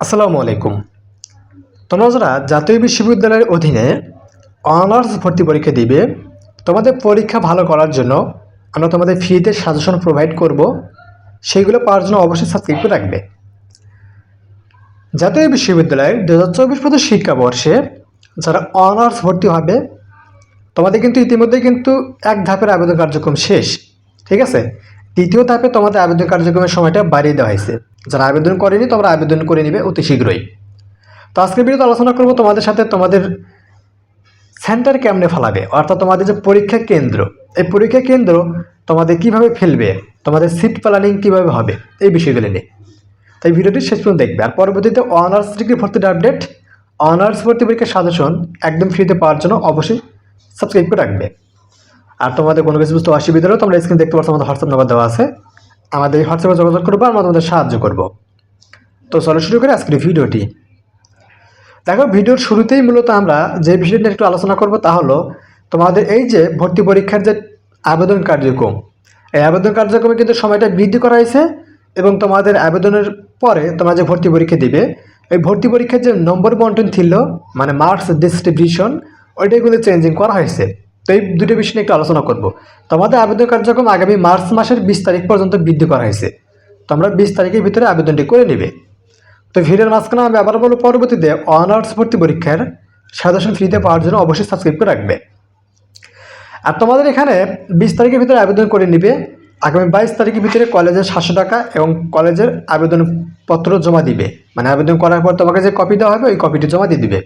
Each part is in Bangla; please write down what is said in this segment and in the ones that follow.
আসসালামু আলাইকুম। তোমরা যারা জাতীয় বিশ্ববিদ্যালয়ের অধীনে অনার্স ভর্তি পরীক্ষা দিবে। তোমাদের পরীক্ষা ভালো করার জন্য আমরা তোমাদের ফ্রিতে সাজেশন প্রোভাইড করব। সেইগুলো পাওয়ার জন্য অবশ্যই সাবস্ক্রাইব করে রাখবে। জাতীয় বিশ্ববিদ্যালয়ের দু হাজার চব্বিশ পঁচিশ শিক্ষাবর্ষে যারা অনার্স ভর্তি হবে, তোমাদের কিন্তু ইতিমধ্যে কিন্তু এক ধাপের আবেদন কার্যক্রম শেষ, ঠিক আছে? দ্বিতীয় ধাপে তোমাদের আবেদন কার্যক্রমের সময়টা বাড়িয়ে দেওয়া হয়েছে। যারা আবেদন করেনি তোমরা আবেদন করে নিবে অতি শীঘ্রই। তো আজকের ভিডিওতে আলোচনা করব তোমাদের সাথে তোমাদের সেন্টার কেমনে ফেলাবে? অর্থাৎ তোমাদের যে পরীক্ষা কেন্দ্র, এই পরীক্ষা কেন্দ্র তোমাদের কীভাবে ফেলবে? তোমাদের সিট প্ল্যানিং কীভাবে হবে? এই বিষয়গুলি নিয়ে। তাই ভিডিওটি শেষ পর্যন্ত দেখবে। আর পরবর্তীতে অনার্স ডিগ্রি ভর্তির আপডেট অনার্স ভর্তি পরীক্ষার সাজেশন একদম ফ্রিতে পাওয়ার জন্য অবশ্যই সাবস্ক্রাইব করে রাখবে। আর তোমাদের কোনো কিছু বুঝতে অসুবিধা হলে তোমরা স্ক্রিন দেখতে পাচ্ছ, আমাদের হোয়াটসঅ্যাপ নাম্বার দেওয়া আছে। আমাদের এই হোয়াটসঅ্যাপে যোগাযোগ করব আমরা তোমাদের সাহায্য করব। তো চলো শুরু করে আজকের ভিডিওটি। দেখো, ভিডিওর শুরুতেই মূলত আমরা যে বিষয়টি একটু আলোচনা করব তা হলো, তোমাদের এই যে ভর্তি পরীক্ষার যে আবেদন কার্যক্রম, এই আবেদন কার্যক্রমে কিন্তু সময়টা বৃদ্ধি করা হয়েছে এবং তোমাদের আবেদনের পরে তোমরা যে ভর্তি পরীক্ষা দিবে, এই ভর্তি পরীক্ষার যে নম্বর বন্টন ছিল মানে মার্কস ডিস্ট্রিবিউশন ওইটাগুলো চেঞ্জিং করা হয়েছে। তো এই দুটো বিষয় নিয়ে একটু আলোচনা করব। তোমাদের আবেদন কার্যক্রম আগামী মার্চ মাসের বিশ তারিখ পর্যন্ত বৃদ্ধি করা হয়েছে। তোমরা বিশ তারিখের ভিতরে আবেদনটি করে নেবে। তো ভিডিওর মাঝখানে আমি আবার বলব, পরবর্তীতে অনার্স ভর্তি পরীক্ষার সাজেশন ফ্রিতে পাওয়ার জন্য অবশ্যই সাবস্ক্রাইব করে রাখবে। আর তোমাদের এখানে বিশ তারিখের ভিতরে আবেদন করে নিবে। আগামী বাইশ তারিখের ভিতরে কলেজের সাতশো টাকা এবং কলেজের আবেদনপত্র জমা দিবে। মানে আবেদন করার পর তোমাকে যে কপি দেওয়া হবে, ওই কপিটি জমা দিয়ে দিবে।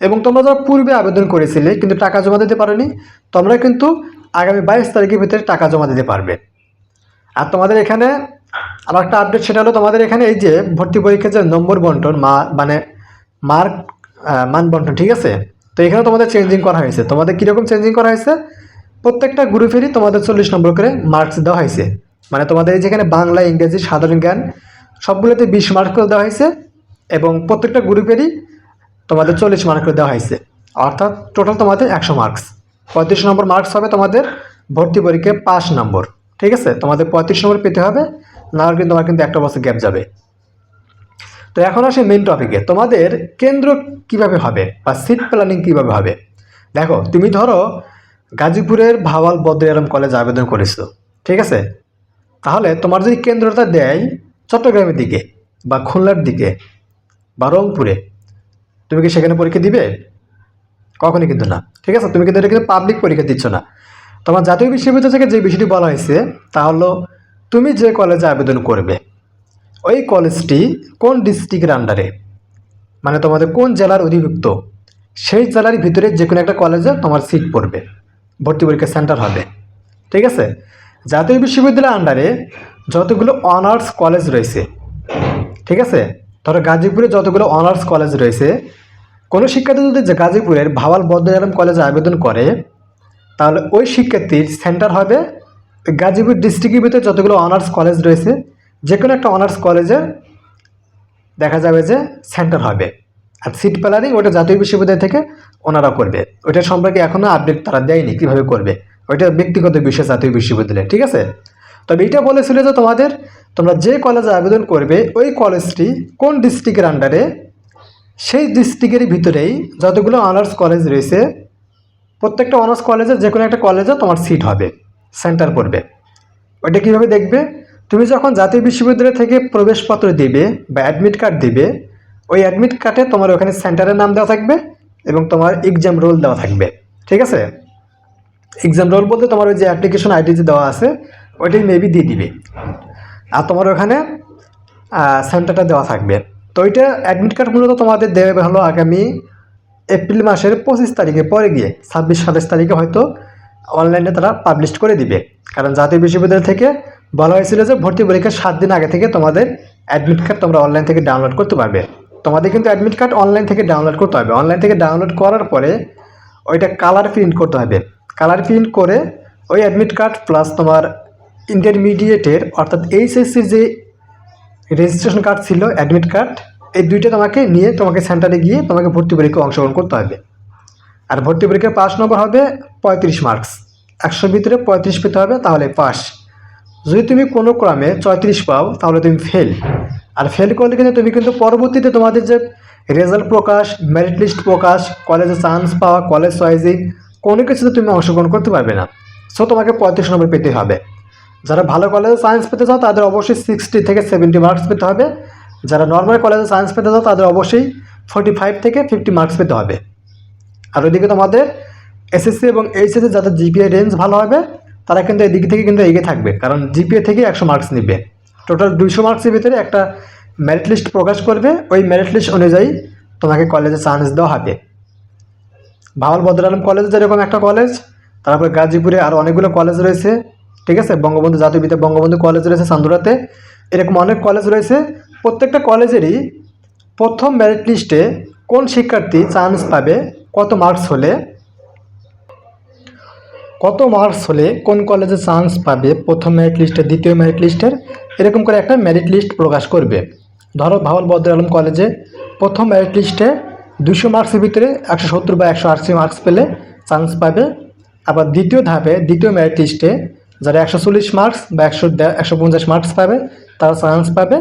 এবং তোমরা যারা পূর্বে আবেদন করেছিলে কিন্তু টাকা জমা দিতে পারোনি, তোমরা কিন্তু আগামী বাইশ তারিখের ভিতরে টাকা জমা দিতে পারবে। আর তোমাদের এখানে আবার একটা আপডেট সেটা হলো তোমাদের এখানে এই যে ভর্তি পরীক্ষার যে নম্বর বন্টন, মা মানে মার্ক মান বন্টন, ঠিক আছে? তো এখানে তোমাদের চেঞ্জিং করা হয়েছে। তোমাদের কীরকম চেঞ্জিং করা হয়েছে? প্রত্যেকটা গ্রুপেরই তোমাদের চল্লিশ নম্বর করে মার্কস দেওয়া হয়েছে। মানে তোমাদের এই যেখানে বাংলা, ইংরেজি, সাধারণ জ্ঞান, সবগুলোতে বিশ মার্ক করে দেওয়া হয়েছে এবং প্রত্যেকটা গ্রুপেরই তোমাদের চল্লিশ মার্ক করে দেওয়া হয়েছে। অর্থাৎ টোটাল তোমাদের একশো মার্কস পঁয়ত্রিশ নম্বর মার্কস হবে তোমাদের ভর্তি পরীক্ষায় পাঁচ নম্বর। ঠিক আছে? তোমাদের পঁয়ত্রিশ নম্বর পেতে হবে না হলে কিন্তু তোমার কিন্তু একটা বছর গ্যাপ যাবে। তো এখন আসে মেন টপিকে তোমাদের কেন্দ্র কীভাবে হবে বা সিট প্ল্যানিং কীভাবে হবে? দেখো তুমি ধরো গাজীপুরের ভাওয়াল বদ্র আলম কলেজ আবেদন করেছ। ঠিক আছে? তাহলে তোমার যদি কেন্দ্রটা দেয় চট্টগ্রামের দিকে বা খুলনার দিকে বা রংপুরে তুমি কি সেখানে পরীক্ষা দিবে? কখনই কিন্তু না। ঠিক আছে? তুমি কিন্তু এটা কিন্তু পাবলিক পরীক্ষা দিচ্ছ না। তোমার জাতীয় বিশ্ববিদ্যালয় থেকে যে বিষয়টি বলা হয়েছে, তা হলো তুমি যে কলেজে আবেদন করবে, ওই কলেজটি কোন ডিস্ট্রিক্টের আন্ডারে মানে তোমাদের কোন জেলার অধিভুক্ত? সেই জেলার ভিতরে যে কোনো একটা কলেজে তোমার সিট পড়বে। ভর্তি পরীক্ষা সেন্টার হবে। ঠিক আছে? জাতীয় বিশ্ববিদ্যালয়ের আন্ডারে যতগুলো অনার্স কলেজ রয়েছে, ঠিক আছে? ধরো গাজীপুরে যতগুলো অনার্স কলেজ রয়েছে, কোনো শিক্ষার্থী যদি গাজীপুরের ভাওয়াল বদ্র আলম কলেজে আবেদন করে, তাহলে ওই শিক্ষার্থীর সেন্টার হবে গাজীপুর ডিস্ট্রিক্টের ভিতরে যতগুলো অনার্স কলেজ রয়েছে যে কোনো একটা অনার্স কলেজে দেখা যাবে যে সেন্টার হবে। আর সিট প্ল্যানিং ওটা জাতীয় বিশ্ববিদ্যালয় থেকে ওনারা করবে। ওইটা সম্পর্কে এখনও আপডেট তারা দেয়নি কীভাবে করবে। ওইটা ব্যক্তিগত বিষয় জাতীয় বিশ্ববিদ্যালয়, ঠিক আছে? তবে এইটা বলেছিল যে তোমাদের তোমরা যে কলেজে আবেদন করবে, ওই কলেজটি কোন ডিস্ট্রিক্টের আন্ডারে সেই ডিস্ট্রিক্টের ভিতরেই যতগুলো অনার্স কলেজ রয়েছে, প্রত্যেকটা অনার্স কলেজে যে কোনো একটা কলেজে তোমার সিট হবে সেন্টার পড়বে। ওইটা কীভাবে দেখবে? তুমি যখন জাতীয় বিশ্ববিদ্যালয় থেকে প্রবেশপত্র দিবে বা অ্যাডমিট কার্ড দিবে, ওই অ্যাডমিট কার্ডে তোমার ওখানে সেন্টারের নাম দেওয়া থাকবে এবং তোমার এক্সাম রোল দেওয়া থাকবে। ঠিক আছে? এক্সাম রোল বলতে তোমার ওই যে অ্যাপ্লিকেশন আইডি যে দেওয়া আছে, ওইটাই মেবি দিয়ে দিবে। তোমার ওখানে সেন্টারটা দেওয়া থাকবে। তো ওইটা অ্যাডমিট কার্ড মূলত তোমাদের দেবে হলো আগামী এপ্রিল মাসের পঁচিশ তারিখে পরে গিয়ে, ছাব্বিশ, সাতাশ তারিখে হয়তো অনলাইনে তারা পাবলিশ করে দিবে। কারণ জাতীয় বিশ্ববিদ্যালয় থেকে বলা হয়েছিল যে ভর্তি পরীক্ষার সাত দিন আগে থেকে তোমাদের অ্যাডমিট কার্ড তোমরা অনলাইন থেকে ডাউনলোড করতে পারবে। তোমাদের কিন্তু অ্যাডমিট কার্ড অনলাইন থেকে ডাউনলোড করতে হবে। অনলাইন থেকে ডাউনলোড করার পরে ওইটা কালার প্রিন্ট করতে হবে। কালার প্রিন্ট করে ওই অ্যাডমিট কার্ড প্লাস তোমার ইন্টারমিডিয়েটের অর্থাৎ এইচএসসির যে রেজিস্ট্রেশন কার্ড ছিল অ্যাডমিট কার্ড এই দুইটা তোমাকে নিয়ে তোমাকে সেন্টারে গিয়ে তোমাকে ভর্তি পরীক্ষা অংশগ্রহণ করতে হবে। আর ভর্তি পরীক্ষার পাস নম্বর হবে পঁয়ত্রিশ মার্কস একশোর ভিতরে পঁয়ত্রিশ পেতে হবে, তাহলে পাস যদি তুমি কোনো ক্রমে চৌত্রিশ পাও, তাহলে তুমি ফেল আর ফেল করলে কিন্তু তুমি কিন্তু পরবর্তীতে তোমাদের যে রেজাল্ট প্রকাশ মেরিট লিস্ট প্রকাশ কলেজে চান্স পাওয়া কলেজ চয়েসিং কোনো কিছুতে তুমি অংশগ্রহণ করতে পারবে না। সো তোমাকে পঁয়ত্রিশ নম্বর পেতে হবে। যারা ভালো কলেজে সায়েন্স পেতে চাও, তাদের অবশ্যই সিক্সটি থেকে সেভেন্টি মার্কস পেতে হবে। যারা নর্মাল কলেজে সায়েন্স পেতে চাও, তাদের অবশ্যই ফোর্টি ফাইভ থেকে ফিফটি মার্কস পেতে হবে। আর ওইদিকে তোমাদের এসএসসি এবং এইচএসসি যাদের জিপিএ রেঞ্জ ভালো হবে, তারা কিন্তু এদিক থেকে কিন্তু এগিয়ে থাকবে, কারণ জিপিএ থেকে একশো মার্কস নিবে। টোটাল দুইশো মার্কসের ভিতরে একটা মেরিট লিস্ট প্রকাশ করবে, ওই মেরিট লিস্ট অনুযায়ী তোমাকে কলেজে চান্স দেওয়া হবে। ভাওয়াল বদর আলম কলেজ যেরকম একটা কলেজ তারপরে গাজীপুরে আরও অনেকগুলো কলেজ রয়েছে। ঠিক আছে? বঙ্গবন্ধু জাতীয় বিদ্যা বঙ্গবন্ধু কলেজ রয়েছে চান্দুরাতে এরকম অনেক কলেজ রয়েছে। প্রত্যেকটা কলেজেরই প্রথম মেরিট লিস্টে কোন শিক্ষার্থী চান্স পাবে, কত মার্কস হলে, কত মার্কস হলে কোন কলেজে চান্স পাবে প্রথম মেরিট লিস্টে দ্বিতীয় মেরিট লিস্টের এরকম করে একটা মেরিট লিস্ট প্রকাশ করবে। ধরো, ভাওয়াল বদর আলম কলেজে প্রথম মেরিট লিস্টে দুশো মার্কসের ভিতরে একশো সত্তর বা একশো আশি মার্কস পেলে চান্স পাবে। আবার দ্বিতীয় ধাপে, দ্বিতীয় মেরিট লিস্টে যারা একশো চল্লিশ মার্কস বা একশো একশো পঞ্চাশ মার্কস পাবে, তারা চান্স পাবে।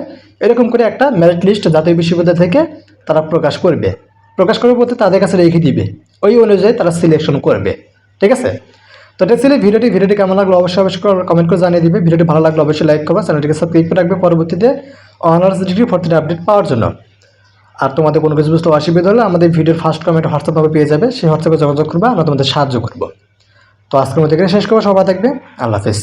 এরকম করে একটা মেরিট লিস্ট জাতীয় বিশ্ববিদ্যালয় থেকে তারা প্রকাশ করবে। প্রকাশ করবে বলতে তাদের কাছে রেখে দিবে। ওই অনুযায়ী তারা সিলেকশন করবে। ঠিক আছে? তো এটা ছিল ভিডিওটি। ভিডিওটি কেমন লাগল অবশ্যই অবশ্যই কমেন্ট করে জানিয়ে দিবে। ভিডিওটি ভালো লাগল অবশ্যই লাইক করবে। চ্যানেলটিকে সাবস্ক্রাইব করে রাখবে পরবর্তীতে অনার্স ডিগ্রি ভর্তির আপডেট পাওয়ার জন্য। আর তোমাদের কোনো কিছু বুঝতে অসুবিধা হলে আমাদের ভিডিওর ফার্স্ট কমেন্ট হোয়াটসঅ্যাপে পেয়ে যাবে। সেই হোয়াটসঅ্যাপে যোগাযোগ করবে, আমরা তোমাদের সাহায্য করব। তো আজকের মধ্যে এখানে শেষ করব সবাই থাকবে আল্লাহ হাফিজ।